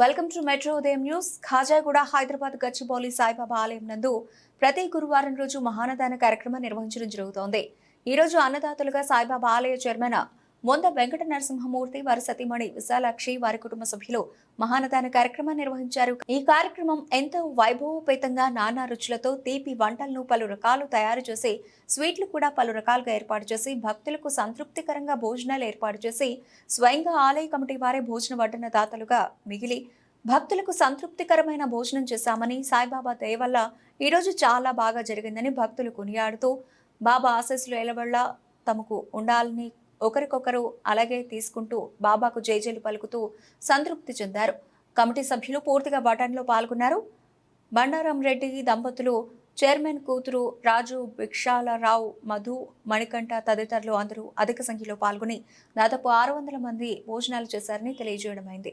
Welcome to metro Udayam news. Khajaguda Hyderabad Gachibowli Saibaba ఆలయం నందు ప్రతి గురువారం రోజు మహానదాన కార్యక్రమం నిర్వహించడం జరుగుతోంది. ఈ రోజు అన్నదాతలుగా సాయిబాబా ఆలయ చైర్మన్ మొంద వెంకట నరసింహమూర్తి వారి సతీమణి విశాలాక్షి వారి కుటుంబ సభ్యులు మహానదాన కార్యక్రమం నిర్వహించారు. ఈ కార్యక్రమం ఎంతో వైభవోపేతంగా నానా రుచులతో తీపి వంటలను పలు రకాలు తయారు చేసి స్వీట్లు కూడా పలు రకాలుగా ఏర్పాటు చేసి భక్తులకు సంతృప్తికరంగా భోజనాలు ఏర్పాటు చేసి స్వయంగా ఆలయ కమిటీ వారే భోజన వడ్డన దాతలుగా మిగిలి భక్తులకు సంతృప్తికరమైన భోజనం చేశామని సాయిబాబా దయ వల్ల ఈరోజు చాలా బాగా జరిగిందని భక్తులు కొనియాడుతూ బాబా ఆశస్సులు ఎలవల్ల తమకు ఉండాలని ఒకరికొకరు అలాగే తీసుకుంటూ బాబాకు జైజేలు పలుకుతూ సంతృప్తి చెందారు. కమిటీ సభ్యులు పూర్తిగా బటన్లో పాల్గొన్నారు. బండారం రెడ్డి దంపతులు చైర్మన్ కూతురు రాజు భిక్షాలరావు మధు మణికంఠ తదితరులు అందరూ అధిక సంఖ్యలో పాల్గొని దాదాపు ఆరు వందల మంది భోజనాలు చేశారని తెలియజేయడమైంది